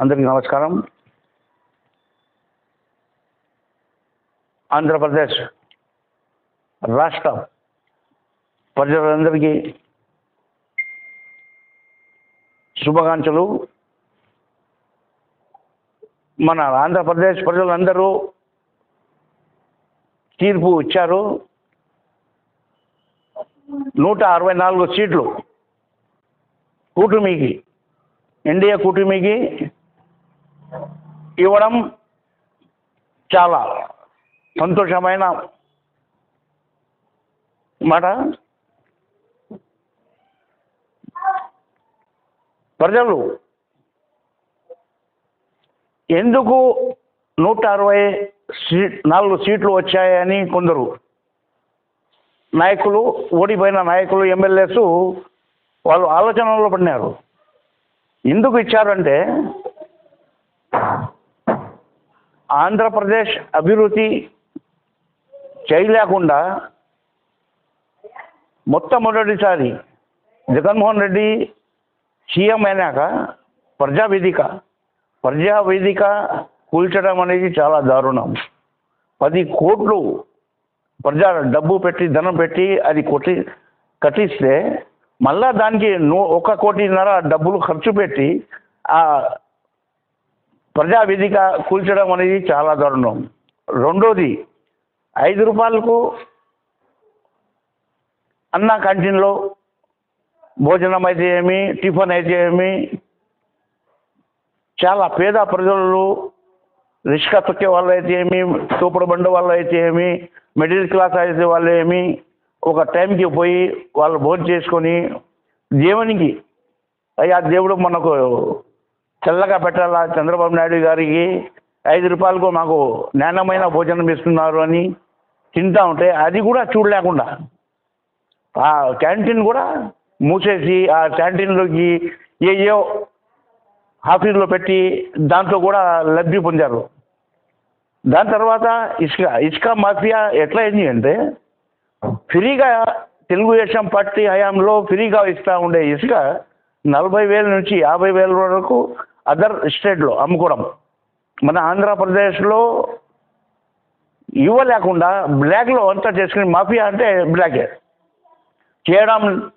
అందరికీ నమస్కారం. ఆంధ్రప్రదేశ్ రాష్ట్ర ప్రజలందరికీ శుభాకాంక్షలు. మన ఆంధ్రప్రదేశ్ ప్రజలందరూ తీర్పు ఇచ్చారు. నూట అరవై నాలుగు సీట్లు కూటమికి ఎన్డీఏ కూటమికి ఇవ్వడం చాలా సంతోషమైన మాట. ప్రజలు ఎందుకు నూట అరవై సీట్ నాలుగు సీట్లు వచ్చాయని కొందరు నాయకులు ఓడిపోయిన నాయకులు ఎమ్మెల్యేస్ వాళ్ళు ఆలోచనలో పడినారు. ఎందుకు ఇచ్చారంటే ఆంధ్రప్రదేశ్ అభివృద్ధి చేయలేకుండా మొట్టమొదటిసారి జగన్మోహన్ రెడ్డి సీఎం అయినాక ప్రజావేదిక ప్రజావేదిక కూల్చడం అనేది చాలా దారుణం. పది కోట్లు ప్రజా డబ్బు పెట్టి ధనం పెట్టి అది కొట్టి కట్టిస్తే మళ్ళా దానికి నూ ఒక కోటిన్నర డబ్బులు ఖర్చు పెట్టి ఆ ప్రజావేదిక కూల్చడం అనేది చాలా దారుణం. రెండోది ఐదు రూపాయలకు అన్న క్యాంటీన్లో భోజనం అయితే ఏమి టిఫిన్ అయితే ఏమి చాలా పేద ప్రజలు రిక్షా తొక్కే వాళ్ళు అయితే ఏమి తోపుడు బండి వాళ్ళు అయితే ఏమి మిడిల్ క్లాస్ అయితే వాళ్ళు ఏమి ఒక టైంకి పోయి వాళ్ళు భోజనం చేసుకొని దేవునికి అయ్యా దేవుడు మనకు చల్లగా పెట్టాలా? చంద్రబాబు నాయుడు గారికి ఐదు రూపాయలకు మాకు నాణ్యమైన భోజనం ఇస్తున్నారు అని తింటా ఉంటే అది కూడా చూడలేకుండా. ఆ క్యాంటీన్ కూడా మూసేసి ఆ క్యాంటీన్లోకి ఏయో ఆఫీసులో పెట్టి దాంట్లో కూడా లబ్ధి పొందారు. దాని తర్వాత ఇసుక ఇసుక మాఫియా ఎట్లా అయింది అంటే ఫ్రీగా తెలుగుదేశం పార్టీ హయాంలో ఫ్రీగా ఇస్తూ ఉండే ఇసుక నలభై వేల నుంచి యాభై వేల వరకు అదర్ స్టేట్లో అమ్ముకోవడం. మన ఆంధ్రప్రదేశ్లో ఇవ్వలేకుండా బ్లాక్లో అంతా చేసుకుని మాఫియా అంటే బ్లాకే. చేయడం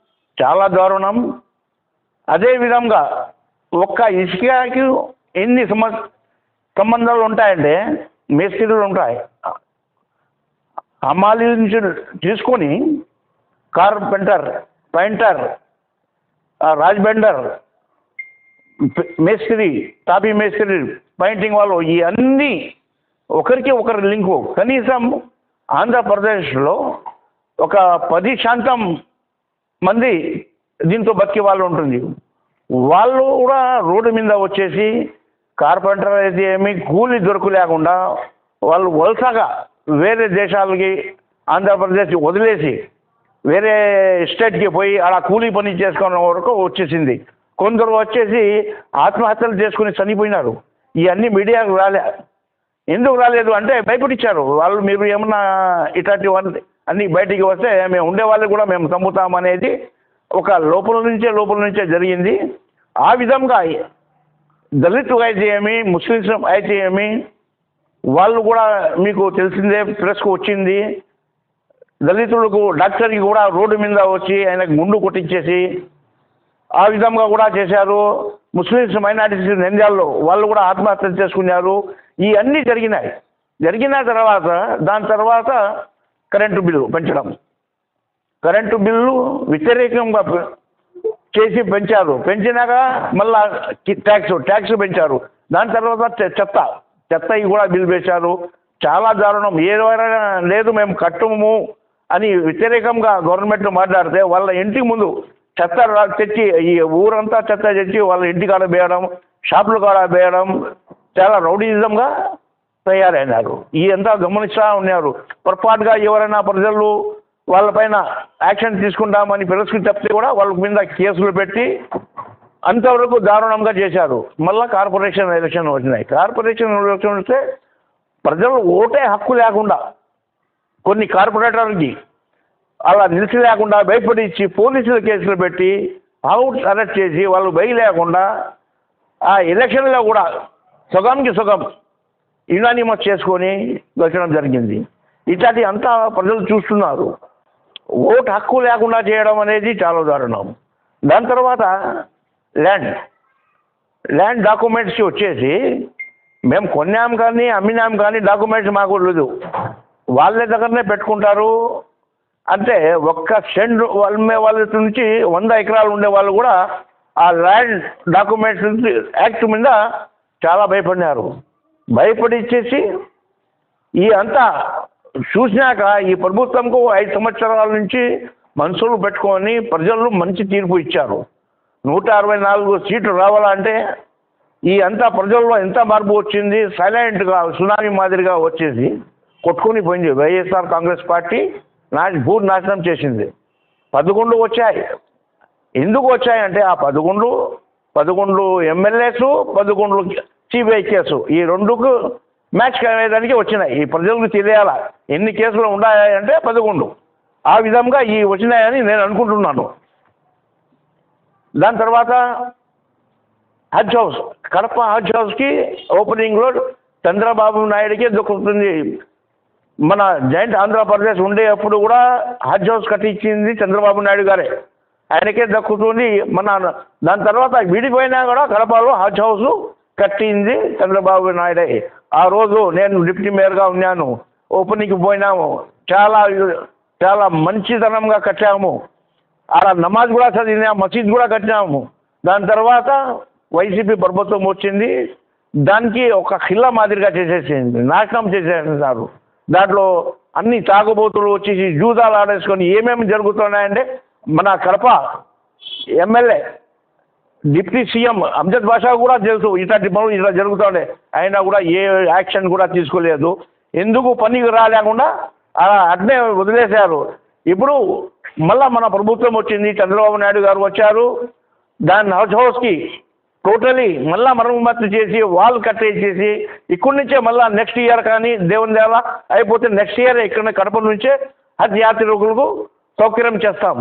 చాలా దారుణం. అదేవిధంగా ఒక్క ఇసుకకి ఎన్ని సమ సంబంధాలు ఉంటాయంటే మేస్త్రీలు ఉంటాయి. అమ్మాలి నుంచి తీసుకొని కార్పెంటర్ పెయింటర్ రాజ్ బెండర్ మేస్త్రి టాపీ మేస్త్రి పెయింటింగ్ వాళ్ళు ఇవన్నీ ఒకరికి ఒకరి లింకు. కనీసం ఆంధ్రప్రదేశ్లో ఒక పది శాతం మంది దీంతో బతికే వాళ్ళు ఉంటుంది. వాళ్ళు కూడా రోడ్డు మీద వచ్చేసి కార్పెంటర్ అయితే ఏమి కూలి దొరకు లేకుండా వాళ్ళు వలసగా వేరే దేశాలకి ఆంధ్రప్రదేశ్ వదిలేసి వేరే స్టేట్కి పోయి అలా కూలీ పని చేసుకున్న వరకు వచ్చేసింది. కొందరు వచ్చేసి ఆత్మహత్యలు చేసుకుని చనిపోయినారు. ఇవన్నీ మీడియాకు రాలే. ఎందుకు రాలేదు అంటే భయపడిచ్చారు. వాళ్ళు మీరు ఏమన్నా ఇట్లాంటి అన్ని బయటికి వస్తే మేము ఉండే వాళ్ళకి కూడా మేము చంపుతామనేది ఒక లోపల నుంచే లోపల నుంచే జరిగింది. ఆ విధంగా దళితులు అయితే ఏమి ముస్లిమ్స్ అయితే ఏమి వాళ్ళు కూడా మీకు తెలిసిందే ప్రెస్కు వచ్చింది. దళితులకు డాక్టర్కి కూడా రోడ్డు మీద వచ్చి ఆయనకు ముండు కొట్టించేసి ఆ విధంగా కూడా చేశారు. ముస్లిమ్స్ మైనార్టీస్ నంద్యాలలో వాళ్ళు కూడా ఆత్మహత్య చేసుకున్నారు. ఈ అన్నీ జరిగినాయి. జరిగిన తర్వాత దాని తర్వాత కరెంటు బిల్లు పెంచడం. కరెంటు బిల్లు వ్యతిరేకంగా చేసి పెంచారు. పెంచినాక మళ్ళా ట్యాక్స్ ట్యాక్స్ పెంచారు. దాని తర్వాత చె- చెత్త. చెత్త కూడా బిల్ పెంచారు చాలా దారుణం. ఏదైనా లేదు మేము కట్టము. అని వ్యతిరేకంగా గవర్నమెంట్ మాట్లాడితే వాళ్ళ ఇంటి ముందు చెత్త రా- తెచ్చి ఈ ఊరంతా చెత్త తెచ్చి వాళ్ళ ఇంటి కాడ వేయడం షాపులు కాడ వేయడం చాలా రౌడీజంగా తయారైనారు. ఈ అంతా గమనిస్తూ ఉన్నారు. పొరపాటుగా ఎవరైనా ప్రజలు వాళ్ళపైన యాక్షన్ తీసుకుంటామని పిలుచుకుని చెప్తే కూడా వాళ్ళ మీద కేసులు పెట్టి అంతవరకు దారుణంగా చేశారు. మళ్ళా కార్పొరేషన్ ఎలక్షన్ వచ్చినాయి. కార్పొరేషన్ ఎలక్షన్ వస్తే ప్రజలు ఓటే హక్కు లేకుండా కొన్ని కార్పొరేటర్కి అలా నిలిచి లేకుండా భయపడించి పోలీసులు కేసులు పెట్టి అవుట్ అరెస్ట్ చేసి వాళ్ళు భయ లేకుండా ఆ ఎలక్షన్లో కూడా సుగంకి సుగం యునానిమస్ చేసుకొని గెలచడం జరిగింది. ఇట్లాంటి అంతా ప్రజలు చూస్తున్నారు. ఓటు హక్కు లేకుండా చేయడం అనేది చాలా దారుణం. దాని తర్వాత ల్యాండ్ ల్యాండ్ డాక్యుమెంట్స్ వచ్చేసి మేము కొన్నాం కానీ అమ్మినాం కానీ డాక్యుమెంట్స్ మాకు లేదు. వాళ్ళ దగ్గరనే పెట్టుకుంటారు. అంటే ఒక్క సెండ్ అమ్మే వాళ్ళ నుంచి వంద ఎకరాలు ఉండే వాళ్ళు కూడా ఆ ల్యాండ్ డాక్యుమెంట్స్ యాక్ట్ మీద చాలా భయపడినారు. భయపడిచ్చేసి ఈ అంతా చూసినాక ఈ ప్రభుత్వంకు ఐదు సంవత్సరాల నుంచి మనుషులు పెట్టుకొని ప్రజలు మంచి తీర్పు ఇచ్చారు. నూట అరవై నాలుగు సీట్లు రావాలంటే ఈ అంతా ప్రజల్లో ఎంత మార్పు వచ్చింది? సైలెంట్గా సునామీ మాదిరిగా వచ్చేసి కొట్టుకుని పోయింది. వైఎస్ఆర్ కాంగ్రెస్ పార్టీ నా భూ నాశనం చేసింది. పదకొండు వచ్చాయి. ఎందుకు వచ్చాయంటే ఆ పదకొండు పదకొండు ఎమ్మెల్యేస్ పదకొండు సిబిఐ కేసు ఈ రెండుకు మ్యాచ్ అయ్యేదానికి వచ్చినాయి. ఈ ప్రజలకు తెలియాల? ఎన్ని కేసులు ఉన్నాయంటే పదకొండు. ఆ విధంగా ఈ వచ్చినాయని నేను అనుకుంటున్నాను. దాని తర్వాత హజ్ హౌస్ కడప హజ్ హౌస్కి ఓపెనింగ్లో చంద్రబాబు నాయుడికి దొరుకుతుంది మన జాయింట్ ఆంధ్రప్రదేశ్ ఉండేటప్పుడు కూడా హజ్ హౌస్ కట్టించింది చంద్రబాబు నాయుడు గారే. ఆయనకే దక్కుతుంది. మన దాని తర్వాత విడిపోయినా కూడా కడపలో హజ్ హౌస్ కట్టింది చంద్రబాబు నాయుడే. ఆ రోజు నేను డిప్యూటీ మేయర్గా ఉన్నాను. ఓపెనింగ్కి పోయినాము. చాలా చాలా మంచితనంగా కట్టాము. అలా నమాజ్ కూడా చదివినా మసీద్ కూడా కట్టినాము. దాని తర్వాత వైసీపీ ప్రభుత్వం వచ్చింది. దానికి ఒక ఖిల్లా మాదిరిగా చేసేసింది. నాశనం చేసేసారు దాంట్లో అన్ని తాగుబోతులు వచ్చేసి జూదాలు ఆడేసుకొని ఏమేమి జరుగుతున్నాయంటే మన Kadapa MLA deputy CM Amjad Basha కూడా తెలుసు ఇట్లాంటి పనులు ఇట్లా జరుగుతుండే అయినా కూడా ఏ యాక్షన్ కూడా తీసుకోలేదు. ఎందుకు పనికి రాలేకుండా అలా అట్నే వదిలేశారు. ఇప్పుడు మళ్ళా మన ప్రభుత్వం వచ్చింది చంద్రబాబు నాయుడు గారు వచ్చారు. దాన్ని హౌస్ హౌస్కి టోటలీ మళ్ళా మరమ్మత్తు చేసి వాల్ కట్టేసేసి ఇక్కడి నుంచే మళ్ళా నెక్స్ట్ ఇయర్ కానీ దేవుని దేవ అయిపోతే నెక్స్ట్ ఇయర్ ఇక్కడ కడప నుంచే హజ్ యాత్రికులకు సౌకర్యం చేస్తాం.